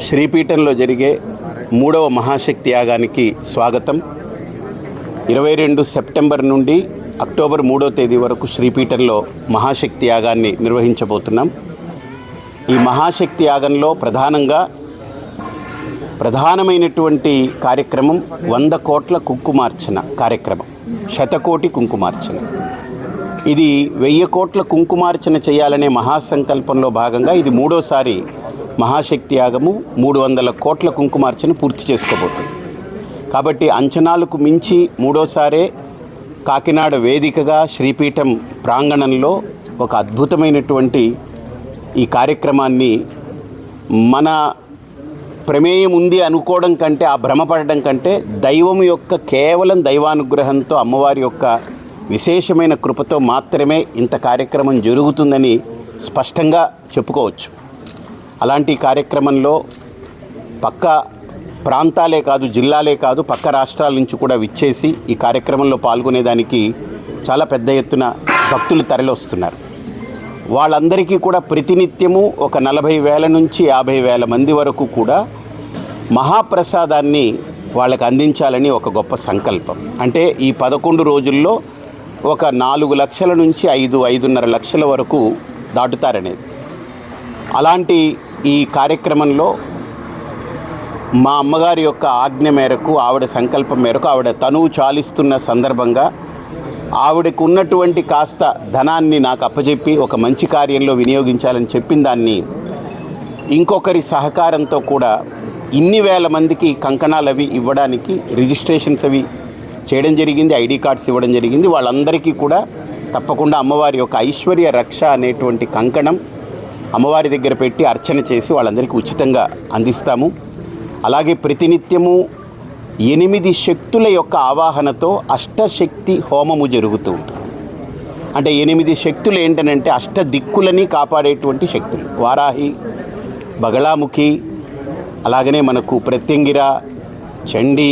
శ్రీపీఠంలో జరిగే మూడవ మహాశక్తి యాగానికి స్వాగతం. ఇరవై రెండు సెప్టెంబర్ నుండి అక్టోబర్ మూడో తేదీ వరకు శ్రీపీఠంలో మహాశక్తి యాగాన్ని నిర్వహించబోతున్నాం. ఈ మహాశక్తి యాగంలో ప్రధానంగా ప్రధానమైనటువంటి కార్యక్రమం వంద కోట్ల కుంకుమార్చన కార్యక్రమం శతకోటి కుంకుమార్చన. ఇది వెయ్యి కోట్ల కుంకుమార్చన చేయాలనే మహాసంకల్పంలో భాగంగా ఇది మూడోసారి మహాశక్తి యాగము మూడు వందల కోట్ల కుంకుమార్చన పూర్తి చేసుకోబోతుంది. కాబట్టి అంచనాలకు మించి మూడోసారే కాకినాడ వేదికగా శ్రీపీఠం ప్రాంగణంలో ఒక అద్భుతమైనటువంటి ఈ కార్యక్రమాన్ని మన ప్రమేయం ఉంది అనుకోవడం కంటే ఆ భ్రమపడడం కంటే దైవం యొక్క కేవలం దైవానుగ్రహంతో అమ్మవారి యొక్క విశేషమైన కృపతో మాత్రమే ఇంత కార్యక్రమం జరుగుతుందని స్పష్టంగా చెప్పుకోవచ్చు. అలాంటి కార్యక్రమంలో పక్క ప్రాంతాలే కాదు జిల్లాలే కాదు పక్క రాష్ట్రాల నుంచి కూడా విచ్చేసి ఈ కార్యక్రమంలో పాల్గొనేదానికి చాలా పెద్ద ఎత్తున భక్తులు తరలివస్తున్నారు. వాళ్ళందరికీ కూడా ప్రతినిత్యము ఒక నలభై వేల నుంచి యాభై వేల మంది వరకు కూడా మహాప్రసాదాన్ని వాళ్ళకి అందించాలని ఒక గొప్ప సంకల్పం. అంటే ఈ పదకొండు రోజుల్లో ఒక నాలుగు లక్షల నుంచి ఐదు ఐదున్నర లక్షల వరకు దాటుతారనేది. అలాంటి ఈ కార్యక్రమంలో మా అమ్మగారి యొక్క ఆజ్ఞ మేరకు ఆవిడ సంకల్పం మేరకు ఆవిడ తనువు చాలిస్తున్న సందర్భంగా ఆవిడకు ఉన్నటువంటి కాస్త ధనాన్ని నాకు అప్పచెప్పి ఒక మంచి కార్యంలో వినియోగించాలని చెప్పిన దాన్ని ఇంకొకరి సహకారంతో కూడా ఇన్ని వేల మందికి కంకణాలు అవి ఇవ్వడానికి రిజిస్ట్రేషన్స్ అవి చేయడం జరిగింది ఐడి కార్డ్స్ ఇవ్వడం జరిగింది. వాళ్ళందరికీ కూడా తప్పకుండా అమ్మవారి యొక్క ఐశ్వర్య రక్ష అనేటువంటి కంకణం అమ్మవారి దగ్గర పెట్టి అర్చన చేసి వాళ్ళందరికీ ఉచితంగా అందిస్తాము. అలాగే ప్రతినిత్యము ఎనిమిది శక్తుల యొక్క ఆవాహనతో అష్టశక్తి హోమము జరుగుతూ ఉంటుంది. అంటే ఎనిమిది శక్తులు ఏంటనంటే అష్ట దిక్కులని కాపాడేటువంటి శక్తులు. వారాహి బగళాముఖి అలాగనే మనకు ప్రత్యంగిర చండి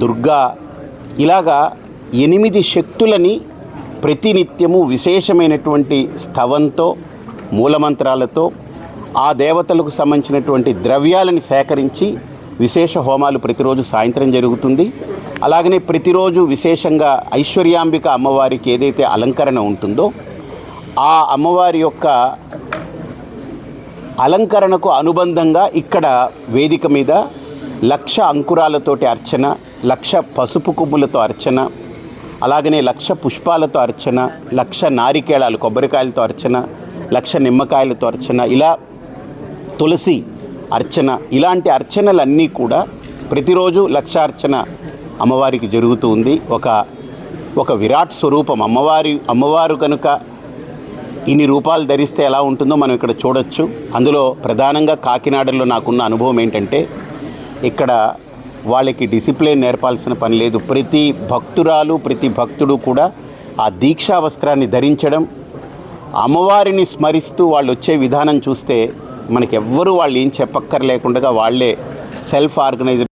దుర్గా ఇలాగా ఎనిమిది శక్తులని ప్రతినిత్యము విశేషమైనటువంటి స్థవంతో మూలమంత్రాలతో ఆ దేవతలకు సంబంధించినటువంటి ద్రవ్యాలని సేకరించి విశేష హోమాలు ప్రతిరోజు సాయంత్రం జరుగుతుంది. అలాగనే ప్రతిరోజు విశేషంగా ఐశ్వర్యాంబిక అమ్మవారికి ఏదైతే అలంకరణ ఉంటుందో ఆ అమ్మవారి యొక్క అలంకరణకు అనుబంధంగా ఇక్కడ వేదిక మీద లక్ష అంకురాలతోటి అర్చన లక్ష పసుపు కొమ్ములతో అర్చన అలాగనే లక్ష పుష్పాలతో అర్చన లక్ష నారికేళాలు కొబ్బరికాయలతో అర్చన లక్ష నిమ్మకాయలతో అర్చన ఇలా తులసి అర్చన ఇలాంటి అర్చనలన్నీ కూడా ప్రతిరోజు లక్షార్చన అమ్మవారికి జరుగుతూ ఉంది. ఒక ఒక విరాట్ స్వరూపం. అమ్మవారి అమ్మవారు కనుక ఇన్ని రూపాలు ధరిస్తే ఎలా ఉంటుందో మనం ఇక్కడ చూడొచ్చు. అందులో ప్రధానంగా కాకినాడలో నాకున్న అనుభవం ఏంటంటే ఇక్కడ వాళ్ళకి డిసిప్లిన్ నేర్పాల్సిన పని లేదు. ప్రతి భక్తురాలు ప్రతి భక్తుడు కూడా ఆ దీక్షా వస్త్రాన్ని ధరించడం అమ్మవారిని స్మరిస్తూ వాళ్ళు వచ్చే విధానం చూస్తే మనకెవ్వరూ వాళ్ళు ఏం చెప్పక్కర్లేకుండా వాళ్ళే సెల్ఫ్ ఆర్గనైజ్డ్